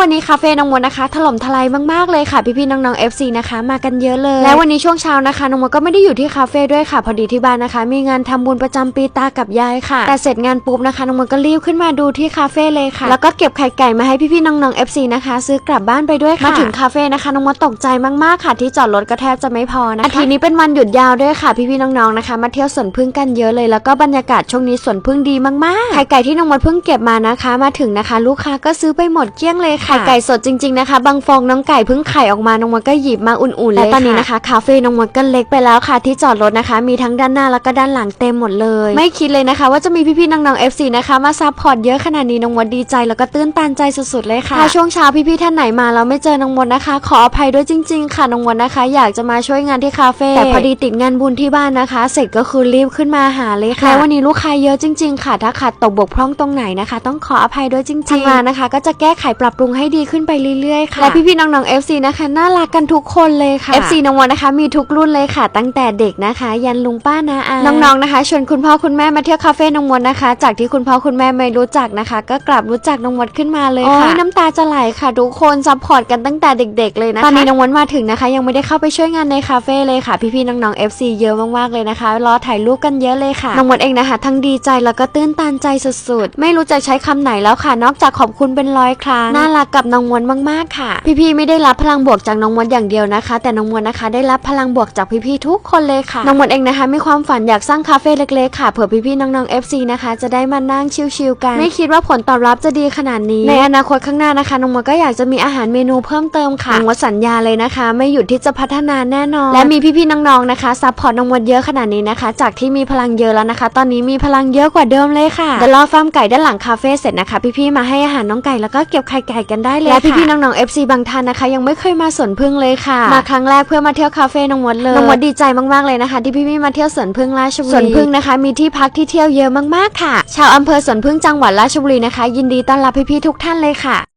วันนี้คาเฟ่น้องมดนะคะ ถล่มทลายมากๆเลยค่ะ พี่ๆน้องๆ FC นะคะ มากันเยอะเลย แล้ววันนี้ช่วงเช้านะคะน้องมดก็ไม่ได้อยู่ที่คาเฟ่ด้วยค่ะ พอดีที่บ้านนะคะ มีงานทำบุญประจำปีตากับยายค่ะ แต่เสร็จงานปุ๊บนะคะน้องมดก็รีบขึ้นมาดูที่คาเฟ่เลยค่ะ แล้วก็เก็บไข่ไก่มาให้พี่ๆน้องๆ FC นะคะ ซื้อกลับบ้านไปด้วยค่ะ มาถึงคาเฟ่นะคะน้องมดตกใจมากๆค่ะ ที่จอดรถก็แทบจะไม่พอนะคะอาทิตย์นี้เป็นวันหยุดยาวด้วยค่ะ พี่ๆน้องๆนะคะ มาเที่ยวสวนพึ่งกันเยอะเลย แล้วก็บรรยากาศช่วงนี้สวนพึ่งดีมากๆไข่ไก่ที่น้องมดเพิ่งเก็บมานะคะ มาถึงนะคะ ลูกค้าก็ซื้อไปหมดเกลี้ยงเลยไข่ไก่สดจริงๆนะคะ บางฟองน้องไก่เพิ่งไข่ออกมาน้องมดก็หยิบมาอุ่นๆเลยและตอนนี้นะคะคาเฟ่น้องมดก็เล็กไปแล้วค่ะที่จอดรถนะคะ มีทั้งด้านหน้าแล้วก็ด้านหลังเต็มหมดเลย ไม่คิดเลยนะคะ ว่าจะมีพี่ๆน้องๆ FC นะคะมาซัพพอร์ตเยอะขนาดนี้น้องมดดีใจแล้วก็ตื้นตันใจสุดๆเลยค่ะถ้าช่วงเช้าพี่ๆท่านไหนมาแล้วไม่เจอน้องมดนะคะ ขออภัยด้วยจริง ๆ ค่ะน้องมดนะคะ อยากจะมาช่วยงานที่คาเฟ่แต่พอดีติดงานบุญที่บ้านนะคะ เสร็จก็คือรีบขึ้นมาหาเลยค่ะและวันนี้ลูกค้าเยอะจริง ๆ ค่ะ ถ้าขาดตกบกพร่องตรงไหนนะคะ ต้องขออภัยด้วยจริงๆทางร้านนะคะ ก็จะแก้ไขปรับปรุงให้ดีขึ้นไปเรื่อยๆค่ะและพี่ๆน้องๆ FC นะคะน่ารักกันทุกคนเลยค่ะ FC น้องมดนะคะ มีทุกรุ่นเลยค่ะ ตั้งแต่เด็กนะคะ ยันลุงป้านาอาน้องๆนะคะชวนคุณพ่อคุณแม่มาเที่ยวคาเฟ่น้องมดนะคะ จากที่คุณพ่อคุณแม่ไม่รู้จักนะคะ ก็กลับรู้จักน้องมดขึ้นมาเลยค่ะโอ้ยน้ำตาจะไหลค่ะ ทุกคนซัพพอร์ตกันตั้งแต่เด็ก ๆ เลยนะคะตอนนี้น้องมดมาถึงนะคะ ยังไม่ได้เข้าไปช่วยงานในคาเฟ่เลยค่ะ พี่ๆน้องๆ FC เยอะมากๆเลยนะคะรอถ่ายรูปกันเยอะเลยค่ะน้องมดเองนะคะ ทั้งดีใจแล้วก็ตื้นตันใจสุดๆ ไม่รู้จะใช้คำไหนแล้วค่ะ นอกจากขอบคุณเป็นร้อยครั้งน่ารักกับน้องมดมากๆค่ะ พี่ๆไม่ได้รับพลังบวกจากน้องมดอย่างเดียวนะคะ แต่น้องมดนะคะ ได้รับพลังบวกจากพี่ๆทุกคนเลยค่ะน้องมดเองนะคะมีความฝันอยากสร้างคาเฟ่เล็กๆค่ะเผื่อพี่ๆน้องๆ FC นะคะ จะได้มานั่งชิลๆกันไม่คิดว่าผลตอบรับจะดีขนาดนี้ ในอนาคตข้างหน้านะคะน้องมดก็อยากจะมีอาหารเมนูเพิ่มเติมค่ะน้องมดสัญญาเลยนะคะ ไม่หยุดที่จะพัฒนาแน่นอนและมีพี่ๆน้องๆนะคะซัพพอร์ตน้องมดเยอะขนาดนี้นะคะ จากที่มีพลังเยอะแล้วนะคะ ตอนนี้มีพลังเยอะกว่าเดิมเลยค่ะเดี๋ยวรอฟาร์มไก่ด้านหลังคาเฟ่เสร็จนะคะ พี่ๆมาให้อาหารน้องไก่แล้วก็เก็บไข่ไก่กันได้เลยและพี่ๆน้องๆ FC บางท่านนะคะ ยังไม่เคยมาสวนพึ่งเลยค่ะ มาครั้งแรกเพื่อมาเที่ยวคาเฟ่น้องมดเลยน้องมดดีใจมากๆเลยนะคะ ที่พี่ๆมาเที่ยวสวนพึ่งราชบุรีสวนพึ่งนะคะ มีที่พักที่เที่ยวเยอะมากๆค่ะ ชาวอำเภอสวนพึ่งจังหวัดราชบุรีนะคะ ยินดีต้อนรับพี่ๆทุกท่านเลยค่ะ